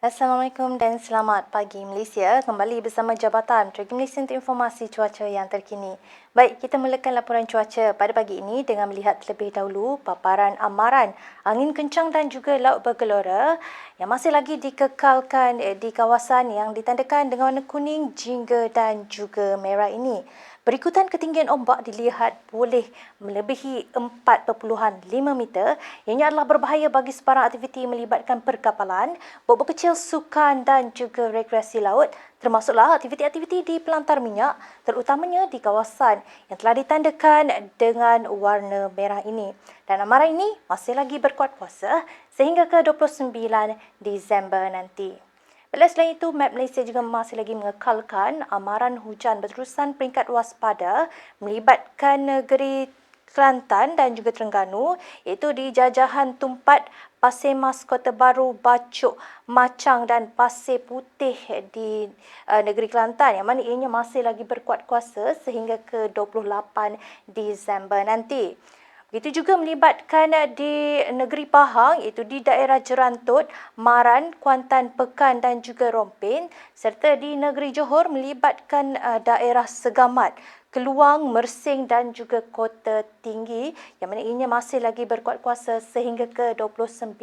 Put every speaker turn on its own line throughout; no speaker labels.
Assalamualaikum dan selamat pagi Malaysia. Kembali bersama Jabatan Trade Malaysia untuk informasi cuaca yang terkini. Baik, kita mulakan laporan cuaca pada pagi ini dengan melihat terlebih dahulu paparan amaran angin kencang dan juga laut bergelora yang masih lagi dikekalkan eh, di kawasan yang ditandakan dengan warna kuning, jingga dan juga merah ini. Berikutan ketinggian ombak dilihat boleh melebihi 4.5 meter. Ianya adalah berbahaya bagi sebarang aktiviti melibatkan perkapalan, bot kecil sukan dan juga rekreasi laut termasuklah aktiviti-aktiviti di pelantar minyak terutamanya di kawasan yang telah ditandakan dengan warna merah ini. Dan amaran ini masih lagi berkuat kuasa sehingga ke 29 Disember nanti. Selain itu, Map Malaysia juga masih lagi mengekalkan amaran hujan berterusan peringkat waspada melibatkan negeri Kelantan dan juga Terengganu iaitu di jajahan Tumpat, Pasir Mas, Kota Baru, Bacuk, Macang dan Pasir Putih di uh, negeri Kelantan yang mana ianya masih lagi berkuat kuasa sehingga ke 28 Disember nanti. Begitu juga melibatkan di negeri Pahang iaitu di daerah Jerantut, Maran, Kuantan, Pekan dan juga Rompin serta di negeri Johor melibatkan uh, daerah Segamat, Keluang, Mersing dan juga Kota Tinggi yang mana ianya masih lagi berkuat kuasa sehingga ke 29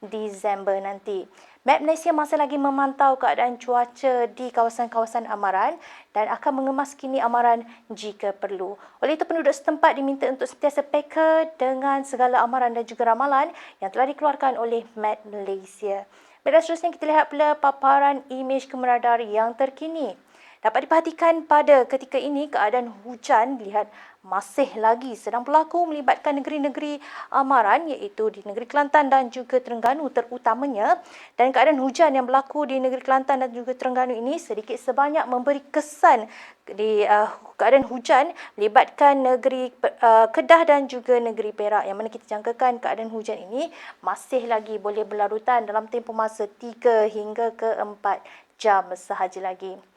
Disember nanti. Map Malaysia masih lagi memantau keadaan cuaca di kawasan-kawasan amaran dan akan mengemas kini amaran jika perlu. Oleh itu penduduk setempat diminta untuk sentiasa peka dengan segala amaran dan juga ramalan yang telah dikeluarkan oleh Map Malaysia. Baiklah seterusnya kita lihat pula paparan imej kemeradari yang terkini. Dapat diperhatikan pada ketika ini keadaan hujan dilihat masih lagi sedang berlaku melibatkan negeri-negeri amaran iaitu di negeri Kelantan dan juga Terengganu terutamanya dan keadaan hujan yang berlaku di negeri Kelantan dan juga Terengganu ini sedikit sebanyak memberi kesan di uh, keadaan hujan melibatkan negeri uh, Kedah dan juga negeri Perak yang mana kita jangkakan keadaan hujan ini masih lagi boleh berlarutan dalam tempoh masa 3 hingga ke 4 jam sahaja lagi.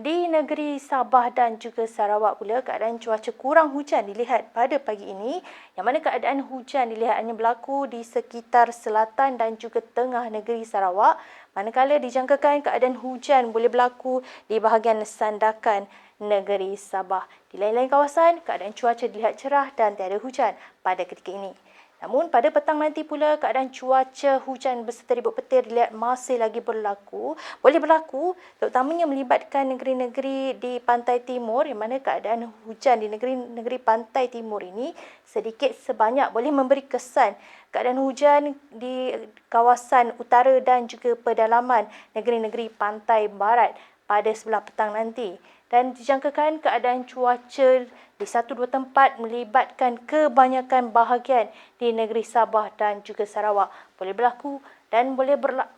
Di negeri Sabah dan juga Sarawak pula keadaan cuaca kurang hujan dilihat pada pagi ini yang mana keadaan hujan dilihat hanya berlaku di sekitar selatan dan juga tengah negeri Sarawak manakala dijangkakan keadaan hujan boleh berlaku di bahagian sandakan negeri Sabah. Di lain-lain kawasan keadaan cuaca dilihat cerah dan tiada hujan pada ketika ini. Namun pada petang nanti pula keadaan cuaca hujan beserta ribut petir dilihat masih lagi berlaku. Boleh berlaku terutamanya melibatkan negeri-negeri di pantai timur yang mana keadaan hujan di negeri-negeri pantai timur ini sedikit sebanyak boleh memberi kesan keadaan hujan di kawasan utara dan juga pedalaman negeri-negeri pantai barat pada sebelah petang nanti dan dijangkakan keadaan cuaca di satu dua tempat melibatkan kebanyakan bahagian di negeri Sabah dan juga Sarawak boleh berlaku dan boleh berla,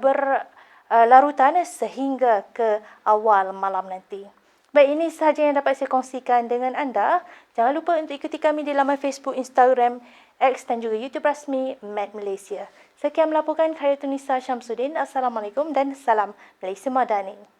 berlarutan sehingga ke awal malam nanti. Baik, ini sahaja yang dapat saya kongsikan dengan anda. Jangan lupa untuk ikuti kami di laman Facebook, Instagram, X dan juga YouTube rasmi Mad Malaysia. Sekian melaporkan Khairutunisa Syamsuddin. Assalamualaikum dan salam Malaysia Madani.